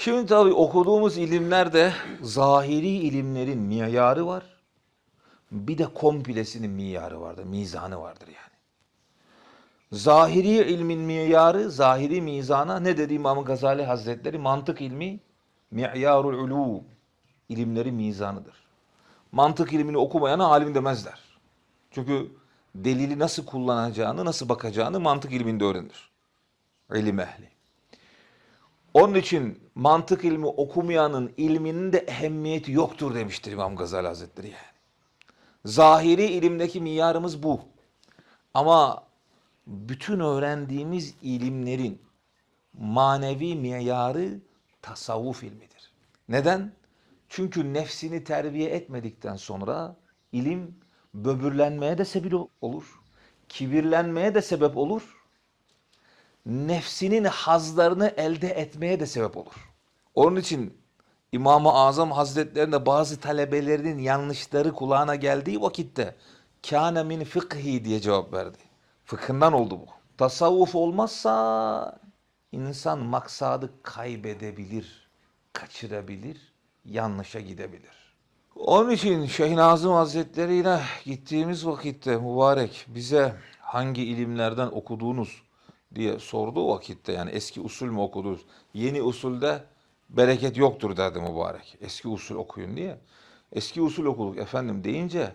Şimdi tabii okuduğumuz ilimlerde zahiri ilimlerin miyarı var. Bir de komplesinin miyarı vardır, mizanı vardır yani. Zahiri ilmin miyarı, zahiri mizana ne dedi İmam Gazali Hazretleri? Mantık ilmi mi'yarul ulum, ilimleri mizanıdır. Mantık ilmini okumayana alim demezler. Çünkü delili nasıl kullanacağını, nasıl bakacağını mantık ilminde öğrenir. İlim ehli. Onun için mantık ilmi okumayanın ilminin de ehemmiyeti yoktur demiştir İmam Gazali Hazretleri yani. Zahiri ilimdeki miyarımız bu. Ama bütün öğrendiğimiz ilimlerin manevi miyarı tasavvuf ilmidir. Neden? Çünkü nefsini terbiye etmedikten sonra ilim böbürlenmeye de sebep olur. Kibirlenmeye de sebep olur nefsinin hazlarını elde etmeye de sebep olur. Onun için İmam-ı Azam Hazretlerinde bazı talebelerinin yanlışları kulağına geldiği vakitte kâne min fıkhi diye cevap verdi. Fıkhından oldu bu. Tasavvuf olmazsa insan maksadı kaybedebilir, kaçırabilir, yanlışa gidebilir. Onun için Şeyh Nazım Hazretleri gittiğimiz vakitte mübarek bize hangi ilimlerden okuduğunuz diye sorduğu vakitte yani eski usul mü okudunuz? Yeni usulde bereket yoktur derdi mübarek. Eski usul okuyun diye. Eski usul okuduk efendim deyince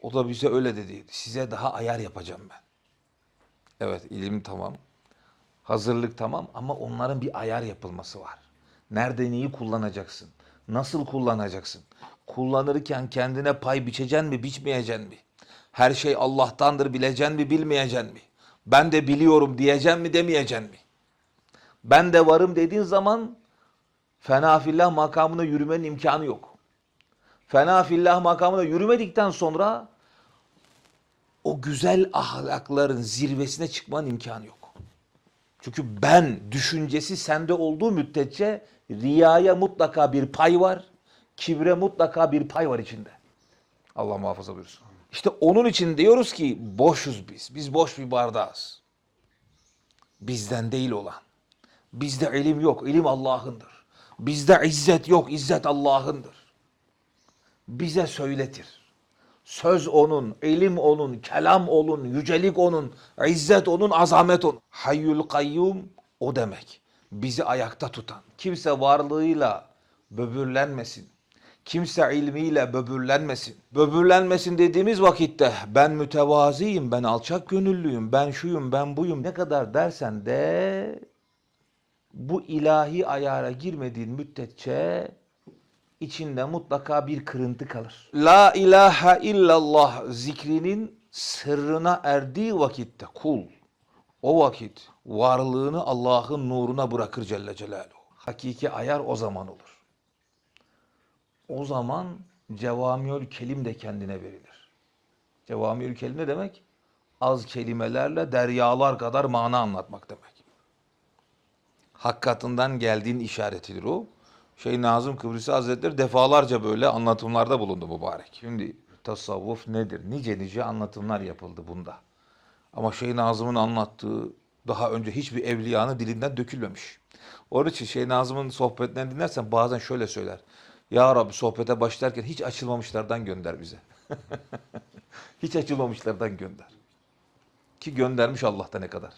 o da bize öyle dedi. Size daha ayar yapacağım ben. Evet ilim tamam. Hazırlık tamam ama onların bir ayar yapılması var. Nerede neyi kullanacaksın? Nasıl kullanacaksın? Kullanırken kendine pay biçeceksin mi, biçmeyeceksin mi? Her şey Allah'tandır bileceksin mi, bilmeyeceksin mi? Ben de biliyorum diyeceksin mi, demeyeceksin mi? Ben de varım dediğin zaman fena fillah makamına yürümenin imkanı yok. Fena fillah makamına yürümedikten sonra o güzel ahlakların zirvesine çıkmanın imkanı yok. Çünkü ben düşüncesi sende olduğu müddetçe riyaya mutlaka bir pay var. Kibre mutlaka bir pay var içinde. Allah muhafaza buyursun. İşte onun için diyoruz ki boşuz biz. Biz boş bir bardağız. Bizden değil olan. Bizde ilim yok. İlim Allah'ındır. Bizde izzet yok. İzzet Allah'ındır. Bize söyletir. Söz onun, ilim onun, kelam onun, yücelik onun, izzet onun, azamet onun. Hayyul kayyum o demek. Bizi ayakta tutan. Kimse varlığıyla böbürlenmesin. Kimse ilmiyle böbürlenmesin. Böbürlenmesin dediğimiz vakitte ben mütevaziyim, ben alçak gönüllüyüm, ben şuyum, ben buyum ne kadar dersen de bu ilahi ayara girmediğin müddetçe içinde mutlaka bir kırıntı kalır. La ilahe illallah zikrinin sırrına erdiği vakitte kul o vakit varlığını Allah'ın nuruna bırakır Celle Celaluhu. Hakiki ayar o zaman olur. O zaman cevamiül kelim de kendine verilir. Cevamiül kelim ne demek? Az kelimelerle deryalar kadar mana anlatmak demek. Hakikatından geldiğin işaretidir o. Şey Nazım Kıbrısı Hazretleri defalarca böyle anlatımlarda bulundu mübarek. Şimdi tasavvuf nedir? Nice nice anlatımlar yapıldı bunda. Ama Şeyh Nazım'ın anlattığı daha önce hiçbir evliyanın dilinden dökülmemiş. Onun için Şeyh Nazım'ın sohbetlerini dinlersen bazen şöyle söyler. Ya Rabbi sohbete başlarken hiç açılmamışlardan gönder bize. hiç açılmamışlardan gönder. Ki göndermiş Allah'ta ne kadar.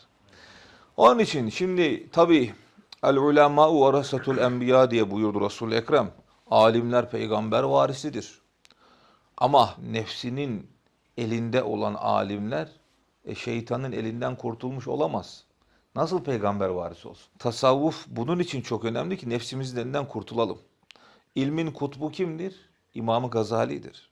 Onun için şimdi tabi el ulemâ'u varasatul enbiya diye buyurdu Resul-i Ekrem. Alimler peygamber varisidir. Ama nefsinin elinde olan alimler e, şeytanın elinden kurtulmuş olamaz. Nasıl peygamber varisi olsun? Tasavvuf bunun için çok önemli ki nefsimizin elinden kurtulalım. İlmin kutbu kimdir? İmam-ı Gazali'dir.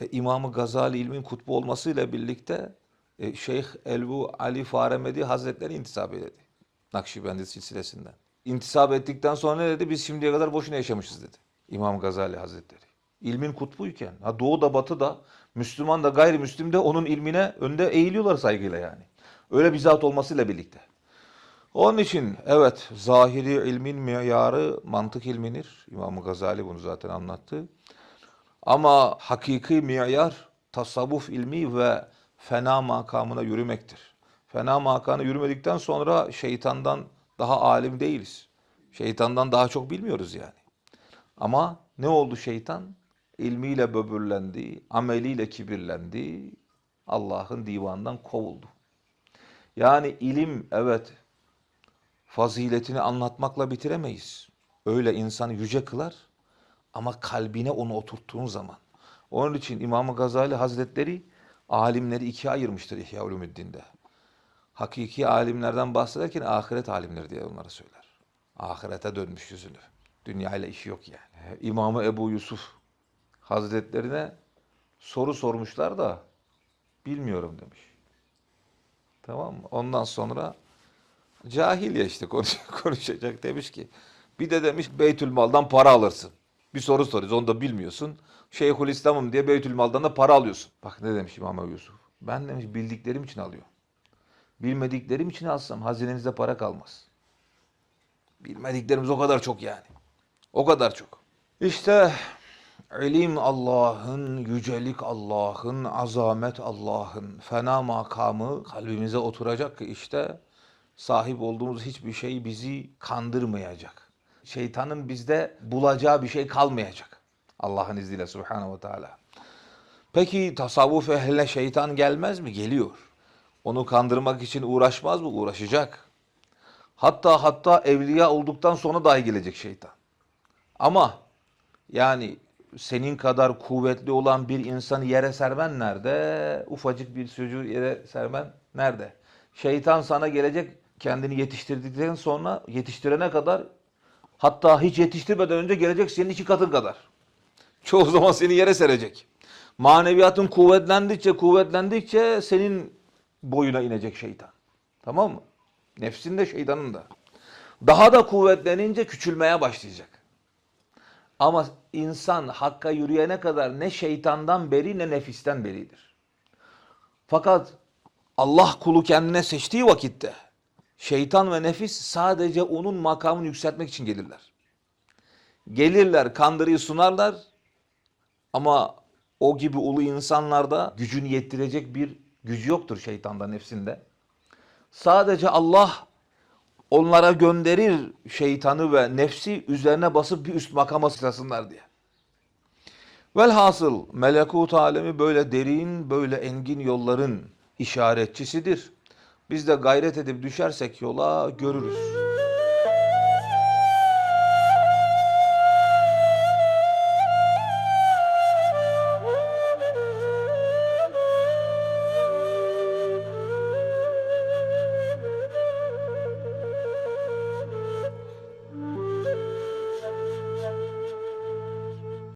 E, İmam-ı Gazali ilmin kutbu olmasıyla birlikte e, Şeyh Elbu Ali Faremedi Hazretleri intisap edildi. Nakşibendi silsilesinden. İntisap ettikten sonra ne dedi? Biz şimdiye kadar boşuna yaşamışız dedi. İmam Gazali Hazretleri. İlmin kutbuyken, ha doğu da batı da, Müslüman da gayrimüslim de onun ilmine önde eğiliyorlar saygıyla yani. Öyle bir zat olmasıyla birlikte. Onun için evet zahiri ilmin miyarı mantık ilmidir. İmam Gazali bunu zaten anlattı. Ama hakiki miyar tasavvuf ilmi ve fena makamına yürümektir. Fena makamına yürümedikten sonra şeytandan daha alim değiliz. Şeytandan daha çok bilmiyoruz yani. Ama ne oldu şeytan? İlmiyle böbürlendi, ameliyle kibirlendi. Allah'ın divanından kovuldu. Yani ilim evet faziletini anlatmakla bitiremeyiz. Öyle insanı yüce kılar ama kalbine onu oturttuğun zaman. Onun için İmam Gazali Hazretleri alimleri ikiye ayırmıştır İhya Ulumuddin'de. Hakiki alimlerden bahsederken ahiret alimleri diye onlara söyler. Ahirete dönmüş yüzünü. Dünya ile işi yok yani. İmamı Ebu Yusuf Hazretlerine soru sormuşlar da bilmiyorum demiş. Tamam mı? Ondan sonra cahil ya işte konuş- konuşacak demiş ki bir de demiş Beytülmal'dan para alırsın. Bir soru soruyoruz onu da bilmiyorsun. Şeyhülislam'ım diye Beytülmal'dan da para alıyorsun. Bak ne demiş İmam Yusuf. Ben demiş bildiklerim için alıyorum. Bilmediklerim için alsam hazinenizde para kalmaz. Bilmediklerimiz o kadar çok yani. O kadar çok. İşte ilim Allah'ın, yücelik Allah'ın, azamet Allah'ın, fena makamı kalbimize oturacak işte sahip olduğumuz hiçbir şey bizi kandırmayacak. Şeytanın bizde bulacağı bir şey kalmayacak. Allah'ın izniyle subhanahu ve teala. Peki tasavvuf ehline şeytan gelmez mi? Geliyor. Onu kandırmak için uğraşmaz mı? Uğraşacak. Hatta hatta evliya olduktan sonra dahi gelecek şeytan. Ama yani senin kadar kuvvetli olan bir insanı yere sermen nerede? Ufacık bir çocuğu yere sermen nerede? Şeytan sana gelecek kendini yetiştirdikten sonra yetiştirene kadar hatta hiç yetiştirmeden önce gelecek senin iki katın kadar. Çoğu zaman seni yere serecek. Maneviyatın kuvvetlendikçe kuvvetlendikçe senin boyuna inecek şeytan. Tamam mı? Nefsin de şeytanın da. Daha da kuvvetlenince küçülmeye başlayacak. Ama insan hakka yürüyene kadar ne şeytandan beri ne nefisten beridir. Fakat Allah kulu kendine seçtiği vakitte şeytan ve nefis sadece onun makamını yükseltmek için gelirler. Gelirler, kandırıyı sunarlar ama o gibi ulu insanlarda gücünü yettirecek bir gücü yoktur şeytanda, nefsinde. Sadece Allah onlara gönderir şeytanı ve nefsi üzerine basıp bir üst makama sıçrasınlar diye. Velhasıl melekut alemi böyle derin, böyle engin yolların işaretçisidir. Biz de gayret edip düşersek yola görürüz.